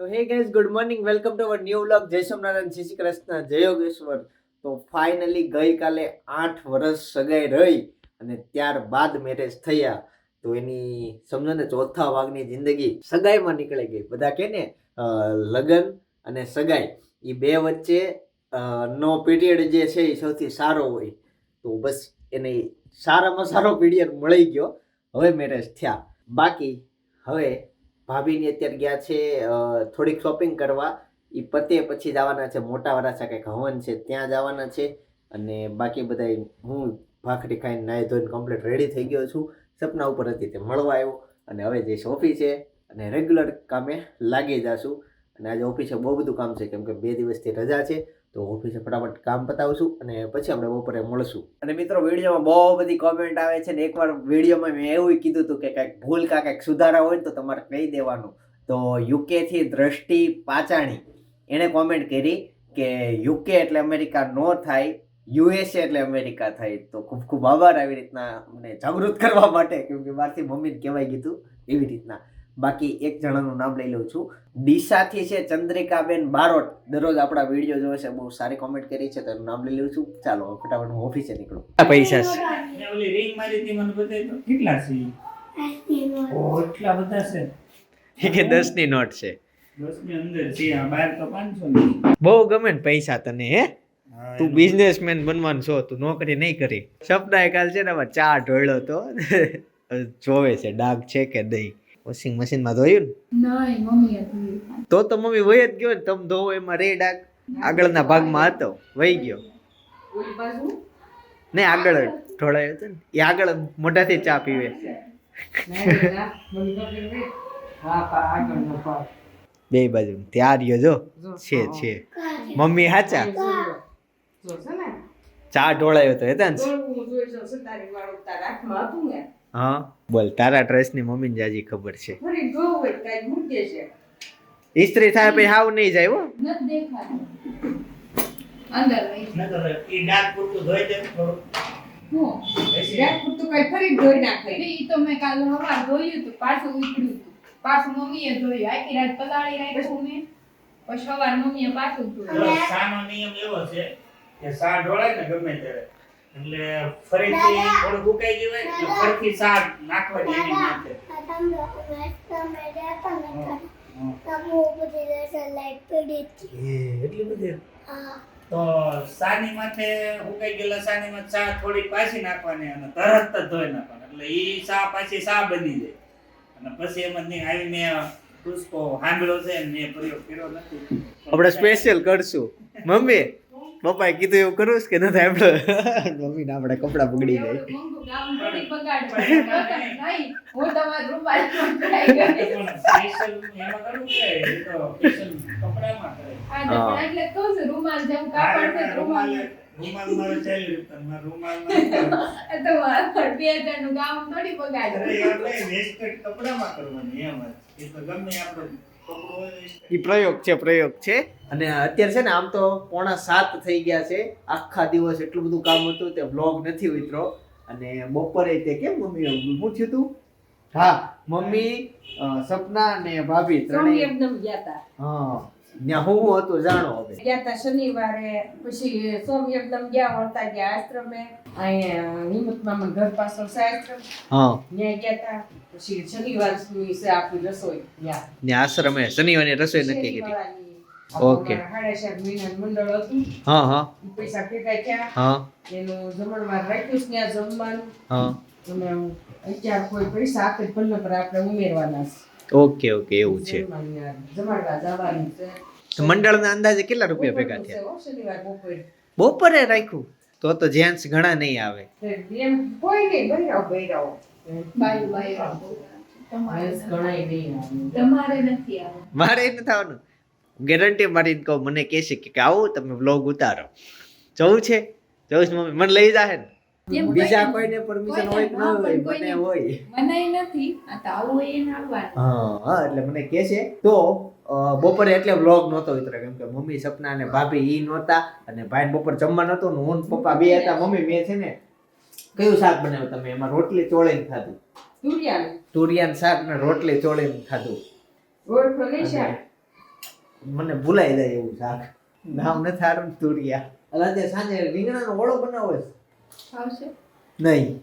તો hey guys good morning welcome to our new vlog જય સોમનારાયણ શ્રી કૃષ્ણ જય યોગેશ્વર તો ફાઇનલી ગઈકાલે આઠ વર્ષ સગાઈ રહી અને ત્યારબાદ મેરેજ થયા. તો એની સમજો ને, ચોથા ભાગની જિંદગી સગાઈમાં નીકળી ગઈ. બધા કે ને લગ્ન અને સગાઈ. એ બે વચ્ચે નો પીરિયડ જે છે એ સૌથી સારો હોય. તો બસ એને સારામાં સારો પીરિયડ મળી ગયો. હવે મેરેજ થયા. બાકી હવે ભાભીની અત્યારે ગયા છે થોડીક શોપિંગ કરવા. એ પતે પછી જવાના છે, મોટા વરાછા કંઈક હવન છે, ત્યાં જવાના છે. અને બાકી બધા હું ભાખરી ખાઈને નાહી ધોઈને કમ્પ્લીટ રેડી થઈ ગયો છું. સપના ઉપર હતી તે મળવા આવ્યો. અને હવે જે સોફી છે, અને રેગ્યુલર કામે લાગી જાશું. અને આજે ઓફિસે બહુ બધું કામ છે, કેમ કે બે દિવસથી રજા છે. તો ઓફિસે ફટાફટ કામ પતાવશું અને પછી આપણે બપોરે મળશું. અને મિત્રો, વિડીયોમાં બહુ બધી કોમેન્ટ આવે છે ને એકવાર વિડીયોમાં મેં એવું કીધું હતું કે કંઈક ભૂલ કાં કંઈક સુધારા હોય તો તમારે કહી દેવાનું. તો યુકેથી દ્રષ્ટિ પાચાણી, એણે કોમેન્ટ કરી કે યુકે એટલે અમેરિકા નો થાય યુએસએ એટલે અમેરિકા થાય. તો ખૂબ ખૂબ આભાર આવી રીતના અમને જાગૃત કરવા માટે, કેમ બહારથી મમ્મીને કહેવાય કીધું એવી રીતના. બાકી એક જણાનું નામ લઈ લઉં છું. ડીસાથી છે ચંદ્રિકાબેન બારોટ. દરરોજ આપણા વીડિયો જોવે છે બહુ સારી કોમેન્ટ કરી છે તેનું નામ લઈ લઉં છું. ચાલો ફટાફટ હું ઓફિસે નીકળું. પૈસા છે. ઓલી ring મારી હતી મને કેટલા છે? બધા છે. કે દસની નોટ છે. દસની અંદર છે આ બાર તો પાંચસો ની બહુ ગમે ને પૈસા તને હે? તું બિઝનેસમેન બનવાનું છો તું નોકરી નહીં કરી. સપના કાલ છે ને આમાં ચા ઢોળ્યો તો જોવે છે ડાઘ છે કે નહીં. વોશિંગ મશીનમાં ધોયું ને તો તો મમ્મી વહી જ ગયો ને તમે ધોવો એમાં રે ડાક આગળના ભાગમાં હતો વહી ગયો ઓલી બાજુ ને આગળ ઢોળાયો હતો ને એ આગળ મોઢાથી ચા પીવે બે બાજુ ત્યાં રહ્યો જો છે છે મમ્મી હાચા ચા ઢોળાયો તો હતા ને. હા. બોલ તારા ડ્રેસની મમ્મીને જાજી ખબર છે. ઇસ્ત્રી થાય પછી હાવ નહીં જાય હો. નથી અંદર નહીં. નકર પૂરતું ધોઈ દે થોડું. હું? ઈ તો મેં કાલ સવાર ધોયું હતું પાછું ઉકળ્યું હતું પાછું મમ્મીએ ધોયું. આખી રાત પલાળી રાખ્યું મેં. પછી સવાર મમ્મીએ પાછું ધોયું નિયમ એવો છે. કે શા ઢોળાય ને ગમે ત્યારે. એટલે ફરીથી થોડું સુકાઈ ગયું હોય એટલે ફરીથી શા નાખવાની એની માથે. એટલી બધી? તો સાની માથે ઉકાઈ ગયેલા સાની માથે ચા થોડી પાછી નાખવાની અને તરત જ ધોઈ નાખવાની. એટલે ઈ ચા પાછી ચા બની જાય. અને પછી એમાં નહીં આવી મેં પુષ્પો સાંભળ્યો છે મેં પ્રયોગ કર્યો નથી. આપણે સ્પેશિયલ કરશું. મમ્મી પપ્પાએ કીધું એવું કરું કે નથી આપણે મમ્મીને આપણે કપડાં બગડી જાય. કપડામાં કરવાની એમ જ. એ તો ગમે આપણો. એ પ્રયોગ છે પ્રયોગ છે. અને અત્યારે છે ને આમ તો પોણા સાત થઈ ગયા છે. આખા દિવસ એટલું બધું કામ હતું તે વ્લોગ નથી ઉતરો અને બપોરે તે કેમ મમ્મી શું થયું તું? હા મમ્મી સપના અને ભાભી ત્રણેય એકદમ ગયા હતા હા. ત્યાં હું હતું જાણો હવે. ગયા હતા શનિવારે પછી સોમ એકદમ ગયા વળતા ગયા આશ્રમે. અહીંયા હિંમત મામા ઘર પાછળ છે આશ્રમ. હા. ત્યાં ગયા હતા પછી શનિવાર છે આપણી રસોઈ ત્યાં. આશ્રમે શનિવારની રસોઈ નક્કી કરી. ઓકે. સાડા ચાર મહિના મંડળ હતું. હા હા. પૈસા ભેગા થયા. હા. એનું જમણવાર રાખ્યું છે ત્યાં જમવાનું. હા. અને અત્યારે કોઈ પૈસા આપે પર આપણે ઉમેરવાના ઓકે ઓકે એવું છે. જમાડવા જવાનું છે. મંડળના અંદાજે કેટલા રૂપિયા ભેગા થયા? બપોરે રાખ્યું? તો તો જેન્ટ્સ ઘણા નહીં આવે. કોઈ નહીં બાયું બાયું મારે નથી આવવાનું. ગેરંટી મારીને કહું મને કહે કે કે આવો તમે વ્લોગ ઉતારો. જવું છે? જવું છે મમ્મી. મને લઈ જાહે ને. બીજા કોઈને- પરમિશન હોય ન હોય મને હોય. મને નથી. આ તો આવું એ ના હા હા એટલે મને કહે છે તો બપોરે એટલે વ્લોગ નહોતો ઉતરે કેમ કે મમ્મી સપના અને ભાભી ઈ નહોતા અને ભાઈ બપોર જમવા નહોતું ને હું પપ્પા બે હતા મમ્મી મેં છે ને. કયું શાક બનાવ્યું તમે? એમાં રોટલી ચોળીને ખાધું. તુરિયાન. તુરિયાન શાક ને રોટલી ચોળીને ખાધું. મને ભૂલાઈ જાય એવું શાક. નામ નથી હારું તુરિયા. તે સાંજે રીંગણાનો ઓળો બનાવો છે. આવશે. નહીં.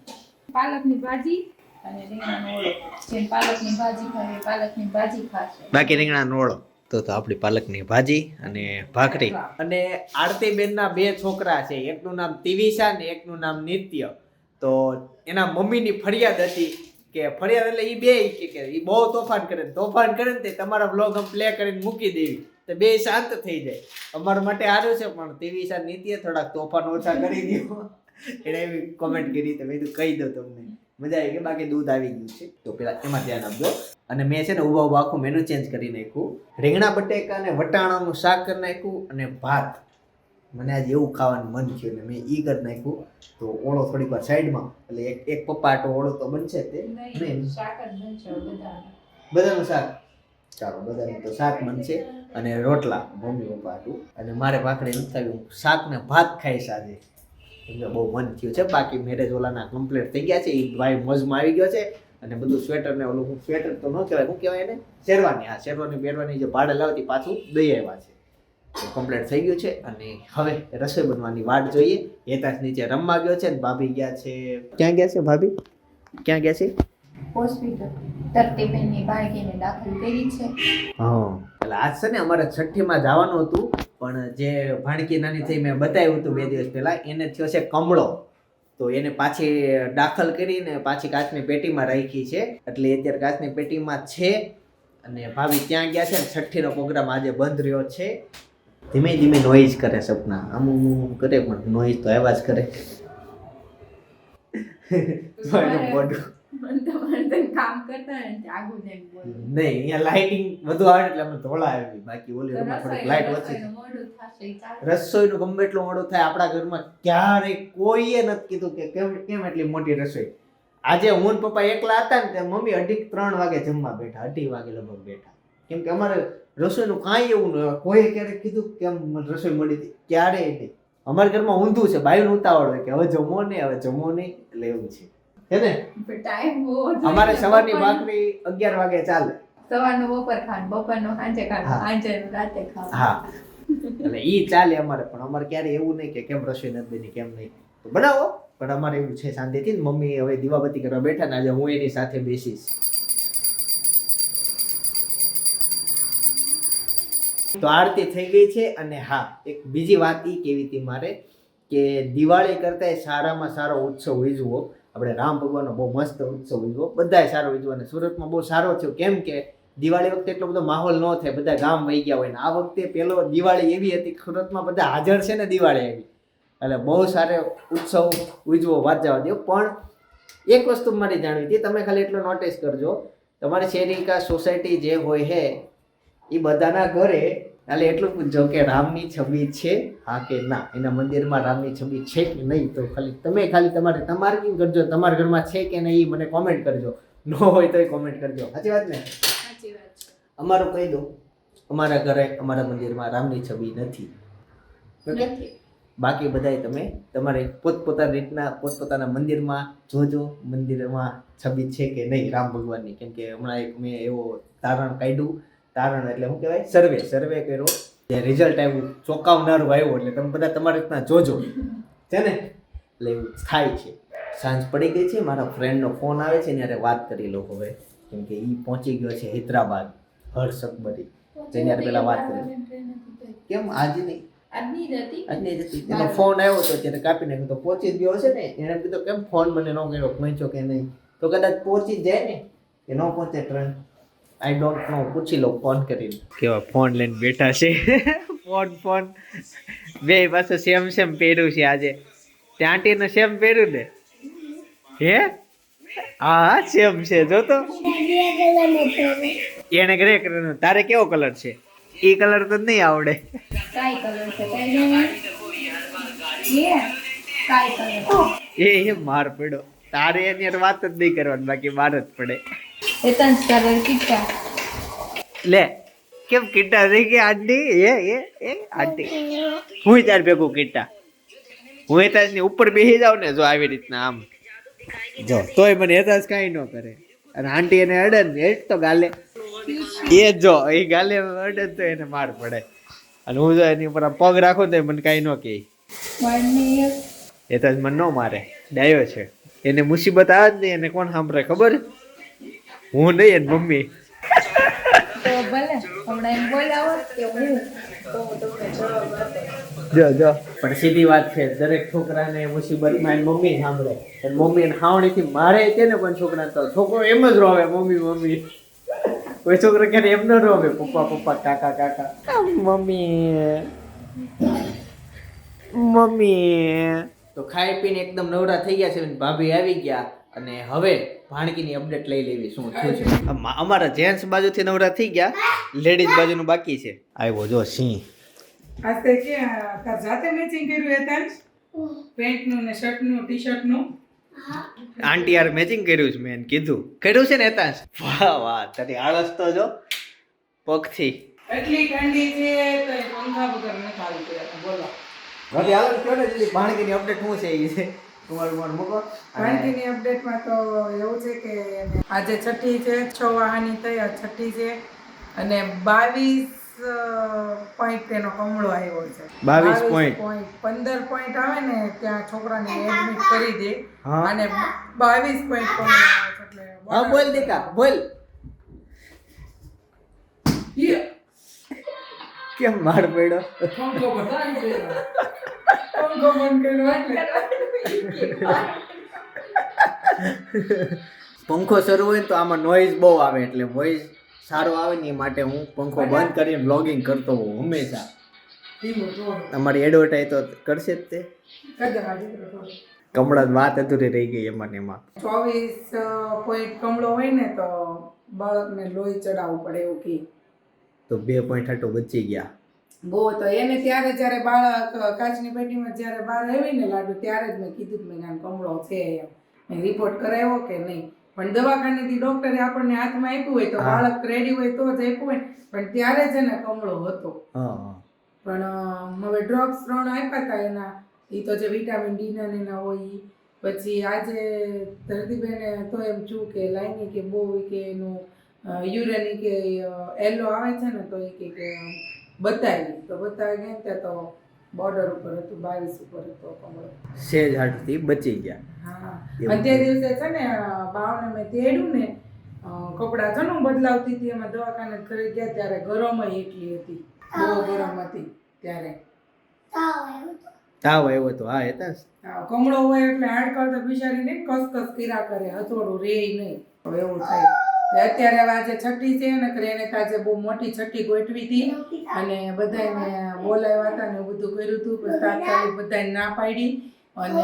પાલકની ભાજી. અને રીંગણાનો ઓળો જેમ પાલકની ભાજી ખાય પાલકની ભાજી ખાશે. બાકી રીંગણાનો ઓળો તો તો આપણી પાલકની ભાજી અને ભાખરી. અને આરતીબેનના બે છોકરા છે. એકનું નામ તિવિશા ને એકનું નામ નિત્ય. તો એના મમ્મીની ફરિયાદ હતી કે ફરિયાદ એટલે એ બે કે કે એ બહુ તોફાન કરે ને તોફાન કરે ને તે તમારા બ્લોગ આમ પ્લે કરીને મૂકી દેવી. તો બે શાંત થઈ જાય. અમારા માટે સારું છે પણ તિવિશા નિત્ય થોડાક તોફાન ઓછા કરી દો એણે એવી કોમેન્ટ કરી તો મેં કીધું કહી દઉં તમને. મજા આવી ગઈ બાકી દૂધ આવી ગયું છે. તો પેલા એમાં ધ્યાન આપજો. અને મેં છે ને ઊભા ઊભા આખું મેનુ ચેન્જ કરી નાખ્યું. રીંગણા બટેકા અને વટાણાનું શાક કરી નાખ્યું અને ભાત. મને આજે એવું ખાવાનું મન થયું ને મેં ઈ કરી નાખ્યું. તો ઓળો થોડીક વાર સાઈડમાં એટલે એક એક પપ્પાટો ઓળો તો બનશે તે. બધાનું. શાક? ચાલો બધાનું તો શાક બનશે. અને રોટલા મમ્મી પપ્પા હાટું અને મારે ભાખરી નથી થયું હું શાક ને ભાત ખાઈશ આજે. કે બહુ મન થયું છે. બાકી મેરેજ ઓલાના કમ્પ્લીટ થઈ ગયા છે. એ ભાઈ મોજમાં આવી ગયો છે અને બધું સ્વેટર ને ઓલું હું સ્વેટર તો ન કહેવાય. શું કહેવાય એને? શેરવાની. આ શેરવાની પહેરવાની જે ભાડે લાવતી પાછું દઈ આવ્યા છે. કમ્પ્લીટ થઈ ગયું છે. અને હવે રસોઈ બનવાની વાટ જોઈએ. હેતાશ નીચે રમવા ગયો છે ને ભાભી ગયા છે. ક્યાં ગયા છે ભાભી? ક્યાં ગયા છે? હોસ્પિટલ તરતીબેનની બાળકીને દાખલ કરી છે. એટલે આજ છે ને અમારે છઠ્ઠીમાં જવાનું હતું પણ જે ભાણકી નાની થઈ મેં બતાવ્યું હતું બે દિવસ પહેલા એને થયો છે કમળો. તો એને પાછી દાખલ કરીને પાછી કાચની પેટીમાં રાખી છે. એટલે અત્યારે કાચની પેટીમાં છે. અને ભાભી ત્યાં ગયા છે ને છઠ્ઠીનો પ્રોગ્રામ આજે બંધ રહ્યો છે. ધીમે ધીમે નોઈઝ કરે સપના. આમ કરે પણ નોઈઝ તો આવ્યા જ કરે. મોઢું. કામ કરતા. નહીં અહીંયા લાઇટિંગ વધુ આવે એટલે અમે ધોળા આવી. બાકી ઓલી રૂમમાં થોડીક લાઇટ ઓછી રસોઈનું ગમે એટલું મોડું થાય આપણા ઘરમાં ક્યારેય કોઈએ નથી કીધું કે કેમ કેમ એટલી મોટી રસોઈ? આજે હું ને પપ્પા એકલા હતા ને ત્યાં મમ્મી અઢી ત્રણ વાગે જમવા બેઠા અઢી વાગે લગભગ બેઠા. કેમ કે અમારે રસોઈનું કાંઈ એવું ન કોઈએ ક્યારેક કીધું કેમ રસોઈ મળી હતી? ક્યારેય નહીં. અમારા ઘરમાં ઊંધું છે બાયું ઉતાવળ હોય કે હવે જમો નહીં હવે જમો નહીં એટલે એવું છે. હે ને? ટાઈમ અમારે સવારની ભાખરી અગિયાર વાગે ચાલે. સવારનો બપોર ખાન બપોરનો સાંજે ખાન સાંજે રાતે ખાન હા. એટલે ઈ ચાલે અમારે પણ અમારે ક્યારે એવું નહીં કે કેમ રસોઈ નથી બની કેમ નહીં. તો બનાવો પણ અમારે એવું છે શાંતિથી ને મમ્મી હવે દીવાબત્તી કરવા બેઠા ને આજે હું એની સાથે બેસીશ. તો આરતી થઈ ગઈ છે અને હા એક બીજી વાત ઈ કેવી હતી મારે કે દિવાળી કરતાં સારામાં સારો ઉત્સવ ઉજવો. આપણે રામ ભગવાનનો બહુ મસ્ત ઉત્સવ ઉજવો બધાય સારો ઉજવો અને સુરતમાં બહુ સારો થયો. કેમ કે દિવાળી વખતે એટલો બધો માહોલ ન થાય. બધા ગામ વહી ગયા હોય ને આ વખતે પેલો દિવાળી એવી હતી સુરતમાં બધા હાજર છે ને દિવાળી એવી. એટલે બહુ સારો ઉત્સવ ઉજવો, વાત જવા દો પણ એક વસ્તુ મારી જાણવી હતી. તમે ખાલી એટલો નોટિસ કરજો. તમારી શેરી કા સોસાયટી જે હોય હે, એ બધાના ઘરે ખાલી એટલું પૂછજો કે રામની છબી છે હા કે ના? એના મંદિરમાં રામની છબી છે કે નહીં તો ખાલી તમે ખાલી તમારે તમારે કેમ કરજો? તમારા ઘરમાં છે કે નહીં એ મને કોમેન્ટ કરજો. ન હોય તોય કોમેન્ટ કરજો. સાચી વાત ને? સાચી વાત અમારું કહી દો અમારા ઘરે અમારા મંદિરમાં રામની છબી નથી. ઓકે? નથી. બાકી બધાય તમે તમારે પોતપોતાની રીતના પોતપોતાના મંદિરમાં જોજો મંદિરમાં છબી છે કે નહીં રામ ભગવાનની? કેમ કે હમણાં એક મેં એવો તારણ કાઢ્યું તારણ એટલે શું કહેવાય? સર્વે સર્વે કર્યો. જે રિઝલ્ટ આવ્યું ચોંકાવનારું આવ્યું એટલે તમે બધા તમારી રીતના જોજો. છે ને? એટલે એવું થાય છે. સાંજ પડી ગઈ છે મારા ફ્રેન્ડનો ફોન આવે છે ત્યારે વાત કરી લો હવે. કેમ કે એ પહોંચી ગયો છે હૈદરાબાદ હર્ષ અકબરી જેની હારે પહેલા વાત કરી. કેમ? આજે નહીં. એનો ફોન આવ્યો હતો ત્યારે કાપી નાખ્યો તો પહોંચી જ ગયો છે ને. એણે કીધું કેમ ફોન મને ન કર્યો? પહોંચ્યો કે નહીં. તો કદાચ પહોંચી જાય ને. કે ન પહોંચે ટ્રેન આઈ ડોન્ટ નો પૂછી લો ફોન કરીને. કેવા ફોન લઈને બેઠા છે? Phone phone. બે પાસે સેમ સેમ પહેર્યું છે આજે. ત્યાં આંટીને સેમ પહેર્યું ને? હે? હા સેમ છે. જો તો. એને ગ્રે કલરનો તારે કેવો કલર છે? એ કલર તો નહીં આવડે. કાઈ કલર છે? કાઈ જાણે એ કલર માર પડ્યો. તારે એની વાત જ નહીં કરવાની બાકી માર જ પડે. કીટા લે કેમ કીટા થઈ ગયા આંટી એ એ એ આંટી હું તાર ભેગું કીટા હું હેતાજની ઉપર બેસી જાઉં ને જો આવી રીતના આમ. જો તોય મને હેતાજ કાંઈ ન કરે. અને આંટી એને અડે ને એટ તો ગાલે. એ જો એ ગાલે અડે તો એને માર પડે. અને હું જો એની ઉપર પગ રાખું તો મને કાંઈ ન કહે. એ તો મને ન મારે. ડાયો છે. એને મુસીબત આવે જ નહીં એને કોણ સાંભળે ખબર? હું નહીં એની મમ્મી. તો ભલે હમણાં એમ બોલાવો કે હું. તો તમને જવાબ આપે. જો જો. પણ સીધી વાત છે દરેક છોકરાને મુસીબતમાં એની મમ્મી સાંભળે. અને મમ્મી એને હાવણીથી મારે છે ને પણ છોકરા તો છોકરો એમ જ રોવે મમ્મી મમ્મી. કોઈ છોકરો ક્યારે એમ ન રોવે પપ્પા પપ્પા કાકા કાકા. મમ્મી. મમ્મી. તો ખાઈ પીને એકદમ નવરા થઈ ગયા છે ભાભી આવી ગયા. અને હવે ભાણકીની અપડેટ લઈ લેવી શું થયું છે? અમા- અમારા જેન્ટ્સ બાજુથી નવરા થઈ ગયા લેડીઝ બાજુનું બાકી છે. આવ્યો જો સિંહ. આ તે કે તાર જાતે મેચિંગ કર્યું હેતાંશ પેન્ટનું ને શર્ટનું ટી શર્ટનું આંટી યાર મેચિંગ કર્યું છે મેં કીધું. કર્યું છે ને હેતાંશ વાહ વાહ તારી આળસ તો જો પગથી. એટલી ઠંડી છે તો પંખા વગર નથી ખાવું બોલો. ભાભી આળસ કયો ને અપડેટ શું છે એ? છે તમારું મન મૂકો વાનગીની અપડેટમાં તો એવું છે કે આજે છઠ્ઠી છે છ વાહાની થઈ આ છઠ્ઠી છે અને બાવીસ પોઈન્ટ તેનો કમળો આવ્યો છે 22 point. point. પંદર પોઈન્ટ આવે ને ત્યાં છોકરાને એડમિટ કરી દે અને બાવીસ પોઈન્ટ કમળો આવે છે એટલે બોલ દીકા બોલ યે. કેમ માર પડ્યો? પંખો પંખો બંધ કર્યો એટલે. પંખો શરૂ હોય ને તો આમાં નોઈઝ બહુ આવે એટલે વોઇસ સારો આવે ને એ માટે હું પંખો બંધ કરીને બ્લોગિંગ કરતો હોઉં હંમેશા. તમારી એડવર્ટાઈઝ તો કરશે જ તે. કમળા વાત અધૂરી રહી ગઈ એમાં ને એમાં. ચોવીસ પોઈન્ટ કમળો હોય ને તો બાળકને લોહી ચડાવવું પડે એવું કે. તો બે પોઈન્ટ હાટો બચી ગયા. બહુ તો એને ત્યારે જ્યારે બાળક કાચની પેટીમાં જ્યારે બહાર આવી ને લાડુ ત્યારે જ મેં કીધું મેં આમ કમળો છે એમ. મેં રિપોર્ટ કરાવ્યો કે નહીં. પણ દવાખાનેથી ડોક્ટરે આપણને હાથમાં આપ્યું હોય તો બાળક રેડી હોય તો જ આપ્યું હોય. પણ ત્યારે જ એને કમળો હતો. પણ હવે ડ્રોપ્સ ત્રણ આપ્યા હતા એના. એ તો જે વિટામિન ડી ના ને એના હોય ઈ. પછી આજે ધરતીબેને તો એમ છું કે લાઈની કે બહુ કે એનું યુરેની કે એલો આવે છે ને તો એ કે બતાવી. તો બતાવી ગયા ત્યાં તો બોર્ડર ઉપર હતું બાવીસ ઉપર હતો કમળો. સેજ હાટથી બચી ગયા. હા. અને તે દિવસે છે ને બાવને મેં તેડ્યું ને કપડાં છે ને હું બદલાવતી હતી એમાં દવાખાને ઘરે ગયા ત્યારે ગરમ એટલી હતી. બહુ ગરમ હતી ત્યારે. તાવ આવ્યો તો? હા હતા કમળો હોય એટલે હાડકળ તો કસ કસકસ કર્યા કરે હથોડું રે નહીં. હવે એવું થાય. અત્યારે હવે આજે છઠ્ઠી છે ને કરે એને બહુ મોટી છઠ્ઠી ગોઠવી હતી અને બધાને બોલાવ્યા હતા ને બધું કર્યું હતું. પણ તાત્કાલિક બધાને ના પાડી. અને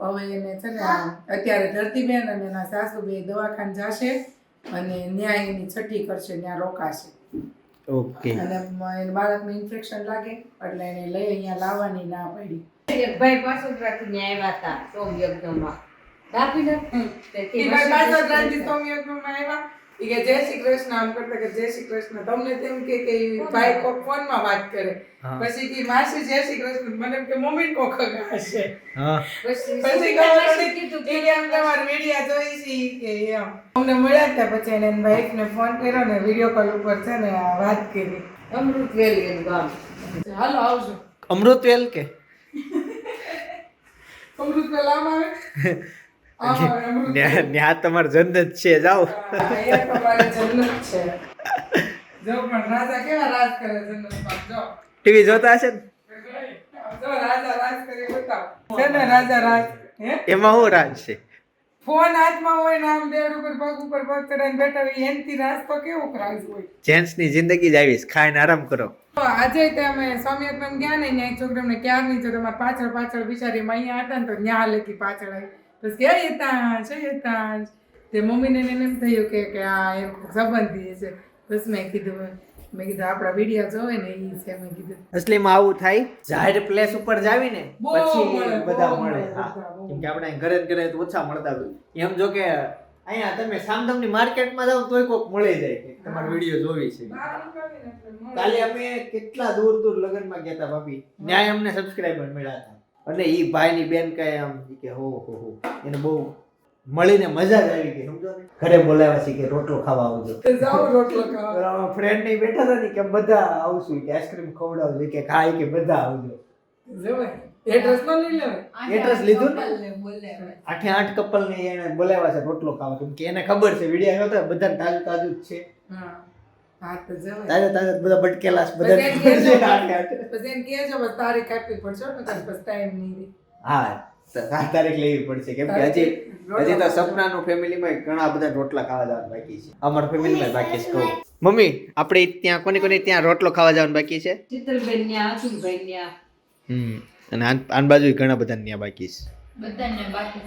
હવે એને છે ને અત્યારે ધરતીબેન અને એના સાસુ બે દવાખાને જશે અને ન્યાય એની છઠ્ઠી કરશે ત્યાં રોકાશે. ઓકે. અને બાળકને ઇન્ફેક્શન લાગે એટલે એને લઈ અહીંયા લાવવાની ના પાડી. એક ભાઈ પાસોદરાથી આવ્યા હતા સોમ યજ્ઞમાં દાપીને તે કે ભાઈ પાછો ત્રણથી સોમયજ્ઞમાં આવ્યા. ઈ કે જય શ્રી કૃષ્ણ. આમ કરતા કે જય શ્રી કૃષ્ણ. તમને તેમ કે કે ભાઈ કોક ફોનમાં વાત કરે. પછી કી માસી જય શ્રી કૃષ્ણ. મને એમ કે મમ્મી કોક હશે હા. પછી પછી ઈ કે આમ તમારા વિડિયા જોઈ છે ઈ કે એમ. અમને મળ્યા હતા પછી એને એની વાઈફને ફોન કર્યો ને વીડિયો કોલ ઉપર છે ને આ વાત કરી. અમૃત વેલી એનું ગામ. હાલો આવજો. અમૃતવેલ કે? અમૃત પેલા આમ આવે? ન્યા તમારે જન્નત છે જાઓ. જન્નત છે. જો પણ રાજા કેવા રાજ કરે જન્નતમાં જો. ટીવી જોતા હશે ને? રાજા રાજ કરી બતાવો. છે ને રાજા? રાજ એમાં શું રાજ છે? ફોન હાથમાં હોય ને આમ બેડ ઉપર પગ ઉપર પગ ચડાઈને બેઠા હોય એનથી રાજ તો કેવો રાજ હોય? જેન્ટ્સની જિંદગી જ આવીશ ખાઈને આરામ કરો. આજે તમે સ્વામી ગયા ને ત્યાં છોકરાને ક્યારની જો તમારે પાછળ પાછળ બિચારી અહીંયા હતા ને તો ન્યા લેતી પાછળ આવી. બસ કે યતાંશ છે યતાંશ તે મમ્મીને એને એમ થયું કે કે આ એક સંબંધી છે બસ મેં કીધું મેં કીધું આપણા વીડિયો જોવે ને એ છે મેં કીધું અસલીમાં આવું થાય જાહેર પ્લેસ ઉપર જાવી ને બહુ પછી બધા મળે હા. કેમ કે આપણે ઘરે ને ઘરે તો ઓછા મળતા હોય એમ જો કે અહીંયા તમે સામદામની માર્કેટમાં જાઓ તોય કોક મળી જાય કે તમારો વીડિયો જોવી છે. કાલે અમે કેટલા દૂર દૂર લગ્નમાં ગયા હતા ભાભી ન્યાય અમને સબસ્ક્રાઇબર મળ્યા હતા અને એ ભાઈની બેન કહે આમ કે હો હો હો. એને બહુ મળીને મજા જ આવી ગઈ સમજો ને? ઘરે બોલાવ્યા છે કે રોટલો ખાવા આવજો. જાઓ રોટલો ખાવા. ફ્રેન્ડની બેઠા હતા ને કે બધા આવશું કે આઈસ્ક્રીમ ખવડાવજો કે ખાય કે બધા આવજો. એડ્રેસ લીધું. આઠે આઠ કપલ ને એને બોલાવ્યા છે રોટલો ખાવા. કેમ કે એને ખબર છે વીડિયો આવ્યો હતો બધા તાજું તાજું જ છે. તાજા તાજા બધા ભટકેલા બધા એમ ખબર છે. કહેજો આઠે આઠે. પછી એમ કહેજો બસ તારીખ આપવી પડશે હો, નકર ટાઈમ નહીં હા તારીખ લેવી પડશે કેમ કે હજી હજી તો સપનાનું ફેમિલીમાં ઘણા બધા રોટલા ખાવા જવાનું બાકી છે. અમારા ફેમિલીમાં બાકી છે કહું. મમ્મી આપણે ત્યાં કોની કોની ત્યાં રોટલો ખાવા જવાનું બાકી છે? શીતલબેન ન્યા અતુલભાઈ ન્યા. હમ અને આન આન બાજુ ઘણા બધા ત્યાં બાકી છે. બધાને બાકી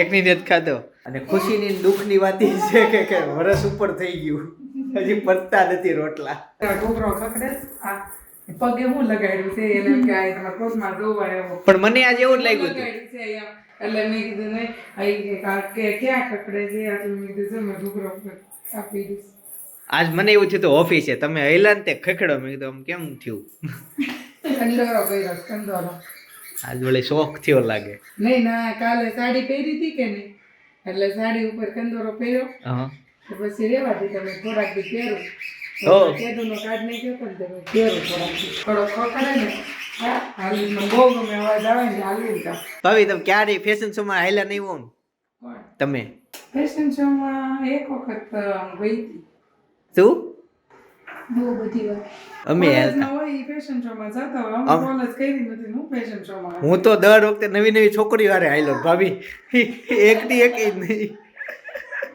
એકની ખાધી. અને ખુશીની દુઃખ દુઃખની વાત એ છે કે કે વરસ ઉપર થઈ ગયું. હજી પડતા નથી રોટલા. છોકરો ખખડે? પગે હું લગાડ્યું છે? એને કે આ તમારા પગમાં જોવા આવ્યો પણ મને આજે એવું જ લાગ્યું હતું. છે એટલે મેં કીધું ને કે ક્યાં ખકડે છે? એટલે મેં કીધું જો મેં છોકરો આપી દઈશ આજ મને એવું થયું તો ઓફિસે તમે હૈલા ને તે ખખડો. મેં કીધું આમ કેમ થયું? કંદોરો કર્યો કંદોરો આજ વળી શોખ થયો લાગે. નહીં ના કાલે સાડી પહેરી હતી કે નહીં? એટલે સાડી ઉપર કંદોરો પહેર્યો. હા. પછી રેવા દી તમે થોડાક દી પહેરું કેદુનો કાર્ડ નહીં કહેતો ને તમે પહેરું થોડાક થોડો ખખડે ને. હા હાલી મને બહુ ગમે અવાજ આવે ને હાલવું તા ભાવી તમે ક્યારે ફેશન શો માં નહીં હોમ તમે? ફેશન શોમાં એક વખત ગઈ હતી. શું? બહુ બધી વાર. અમે કોલેજમાં હોય ઈ જતા અમે કોલેજ કરી નથી હું ફેશન શોમાં હું તો દર વખતે નવી નવી છોકરીઓ વારે હાલ્યો ભાભી. એકની એક જ નહીં મારા કેટલી વાર આવ્યા?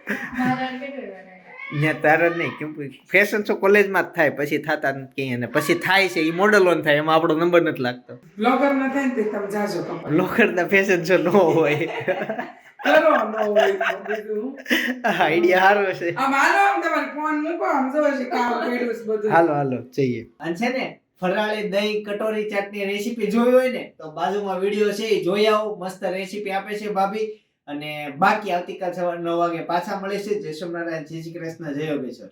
ત્યાં તારે જ નહીં કેમ ફેશન શો કોલેજમાં જ થાય પછી થતા નથી ક્યાંય અને પછી થાય છે એ મોડલો થાય એમાં આપણો નંબર નથી લાગતો. બ્લોગર ના થાય ને તમે જાજો બ્લોગર ના ફેશન શો ન હોય. આઈડિયા સારો છે. હાલો આમ તમારે ફોન મૂકો આમ જો છે કામ કર્યું છે બધું. હાલો હાલો જઈએ. અને છે ને ફરાળી દહીં કટોરી ચાટની રેસીપી જોઈ હોય ને તો બાજુમાં વીડિયો છે એ જોઈ આવો મસ્ત રેસીપી આપે છે ભાભી. અને બાકી આવતીકાલ સવારે નવ વાગે પાછા મળીશું જય સોમનારાયણ જય શ્રી કૃષ્ણ, જય યોગેશ્વર